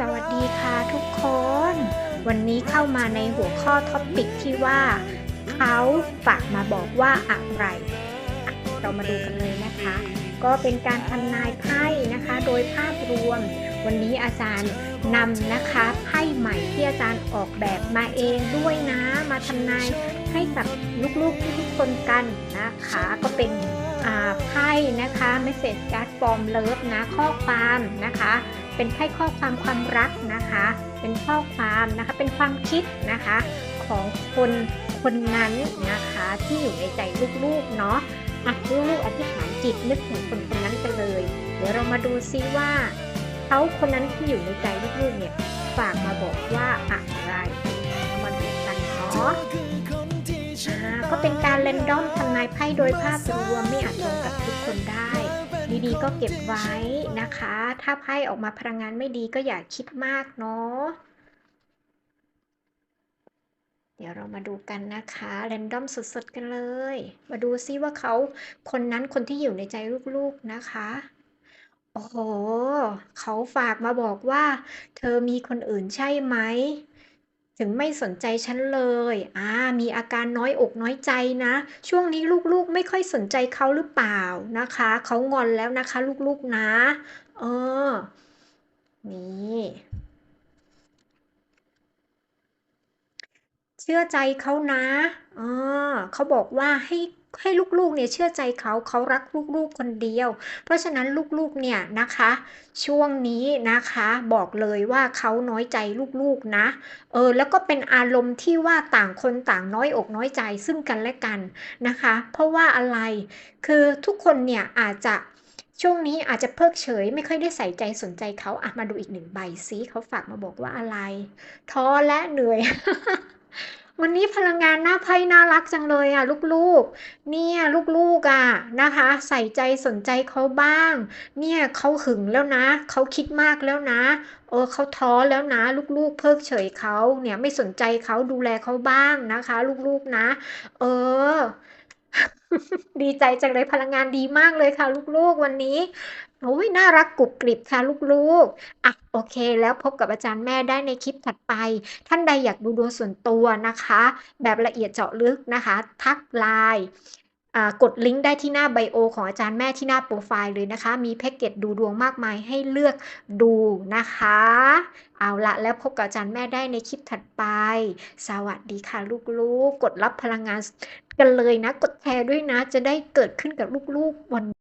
สวัสดีค่ะทุกคน วันนี้เข้ามาในหัวข้อท็อปิกที่ว่า เขาฝากมาบอกว่าอะไร เรามาดูกันเลยนะคะ ก็เป็นการทำนายไพ่นะคะ โดยภาพรวม วันนี้อาจารย์นำนะคะไพ่ใหม่ที่อาจารย์ออกแบบมาเองด้วยนะ มาทำนาย ให้กับลูกๆทุกคนกันนะคะ ก็เป็นไพ่นะคะ message card from love นะข้อความนะคะ เป็นไพ่ข้อความความรักนะคะ เป็นข้อความนะคะเป็นความคิดนะคะของคนคนนั้นนะคะที่อยู่ในใจลูกๆเนาะอะลูกๆอธิษฐานจิตนึกถึงคนคนนั้นกันเลย เดี๋ยวเรามาดูซิว่าเขาคนนั้นที่อยู่ในใจลูกๆเนี่ยฝากมาบอกว่าอะไรเรามาดูกันเนาะอ่าก็ เป็นการเรนดอมทำนายไพ่โดยภาพรวมไม่อาจตรงกับทุกคนได้ ดีๆก็เก็บไว้นะคะ ถ้าไพ่ออกมาพลังงานไม่ดีก็อย่าคิดมากเนาะเดี๋ยวเรามาดูกันนะคะเรนดอมสดๆกันเลย มาดูซิว่าเขาคนนั้นคนที่อยู่ในใจลูกๆนะคะ โอ้โห เขาฝากมาบอกว่า เธอมีคนอื่นใช่ไหม ถึงไม่สนใจฉันเลย อ่า มีอาการน้อยอกน้อยใจนะ ช่วงนี้ลูกๆ ไม่ค่อยสนใจเขาหรือเปล่านะคะ เขางอนแล้วนะคะ ลูกๆนะ เออ นี่เชื่อใจเขานะเออเขาบอกว่าให้ ให้ลูกๆเนี่ยเชื่อใจเขาเขารักลูกๆคนเดียว เพราะฉะนั้นลูกๆเนี่ยนะคะ ช่วงนี้นะคะบอกเลยว่าเขาน้อยใจลูกๆนะเออแล้วก็เป็นอารมณ์ที่ว่าต่างคนต่างน้อยอกน้อยใจซึ่งกันและกันนะคะ เพราะว่าอะไรคือทุกคนเนี่ยอาจจะช่วงนี้อาจจะเพิกเฉยไม่ค่อยได้ใส่ใจสนใจเขาอะมาดูอีกหนึ่งใบซิเขาฝากมาบอกว่าอะไรท้อและเหนื่อย วันนี้พลังงานหน้าไพ่น่ารักจังเลยอะลูกๆ เนี่ยลูกๆอะนะคะ ใส่ใจสนใจเขาบ้าง เนี่ยเขาหึงแล้วนะเขาคิดมากแล้วนะเออเขาท้อแล้วนะ ลูกๆ เพิกเฉยเขาเนี่ยไม่สนใจเขาดูแลเขาบ้างนะคะ ลูกๆนะ เออ ดีใจจังเลยพลังงานดีมากเลยค่ะ ลูกๆ วันนี้โอ้ยน่ารักกรุบกริบค่ะลูกๆ อะโอเค แล้วพบกับอาจารย์แม่ได้ในคลิปถัดไป ท่านใดอยากดูดวงส่วนตัวนะคะ แบบละเอียดเจาะลึกนะคะ ทักไลน์ กดลิงก์ได้ที่หน้าไบโอของอาจารย์แม่ที่หน้าโปรไฟล์เลยนะคะ มีแพ็กเกจดูดวงมากมายให้เลือกดูนะคะ เอาละแล้วพบกับอาจารย์แม่ได้ในคลิปถัดไป สวัสดีค่ะลูกๆ กดรับพลังงานกันเลยนะ กดแชร์ด้วยนะ จะได้เกิดขึ้นกับลูกๆวัน